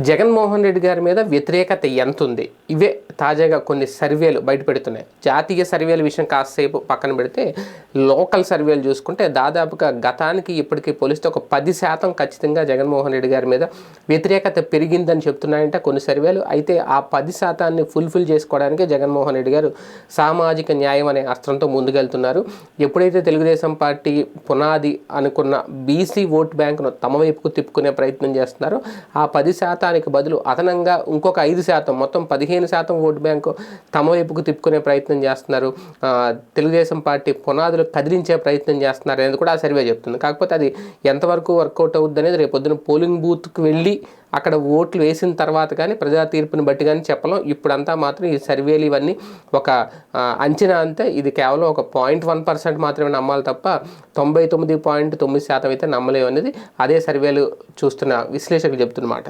జగన్మోహన్ రెడ్డి గారి మీద వ్యతిరేకత ఎంత ఉంది ఇవే తాజాగా కొన్ని సర్వేలు బయటపెడుతున్నాయి జాతీయ సర్వేల విషయం కాసేపు పక్కన పెడితే లోకల్ సర్వేలు చూసుకుంటే దాదాపుగా గతానికి ఇప్పటికీ పోలిస్తే ఒక పది శాతం ఖచ్చితంగా జగన్మోహన్ రెడ్డి గారి మీద వ్యతిరేకత పెరిగిందని చెప్తున్నాయంటే కొన్ని సర్వేలు. అయితే ఆ పది శాతాన్ని ఫుల్ఫిల్ చేసుకోవడానికి జగన్మోహన్ రెడ్డి గారు సామాజిక న్యాయం అనే అస్త్రంతో ముందుకెళ్తున్నారు. ఎప్పుడైతే తెలుగుదేశం పార్టీ పునాది అనుకున్న బీసీ ఓట్ బ్యాంకును తమ వైపుకు తిప్పుకునే ప్రయత్నం చేస్తున్నారో ఆ పది శాతానికి బదులు అదనంగా ఇంకొక ఐదు శాతం మొత్తం పదిహేను శాతం ఓట్ బ్యాంకు తమ వైపుకు తిప్పుకునే ప్రయత్నం చేస్తున్నారు. తెలుగుదేశం పార్టీ పునాదులు కదిలించే ప్రయత్నం చేస్తున్నారు అనేది కూడా ఆ సర్వే చెప్తుంది. కాకపోతే అది ఎంతవరకు వర్కౌట్ అవుద్ది అనేది రేపు పొద్దున పోలింగ్ బూత్కి వెళ్ళి అక్కడ ఓట్లు వేసిన తర్వాత కానీ ప్రజా తీర్పుని బట్టి కానీ చెప్పలేం. ఇప్పుడంతా మాత్రం ఈ సర్వేలు ఇవన్నీ ఒక అంచనా అంతే. ఇది కేవలం ఒక పాయింట్ వన్ పర్సెంట్ మాత్రమే నమ్మాలి తప్ప తొంభై తొమ్మిది పాయింట్ తొమ్మిది శాతం అయితే నమ్మలేము అనేది అదే సర్వేలు చూస్తున్న విశ్లేషకులు చెప్తున్నమాట.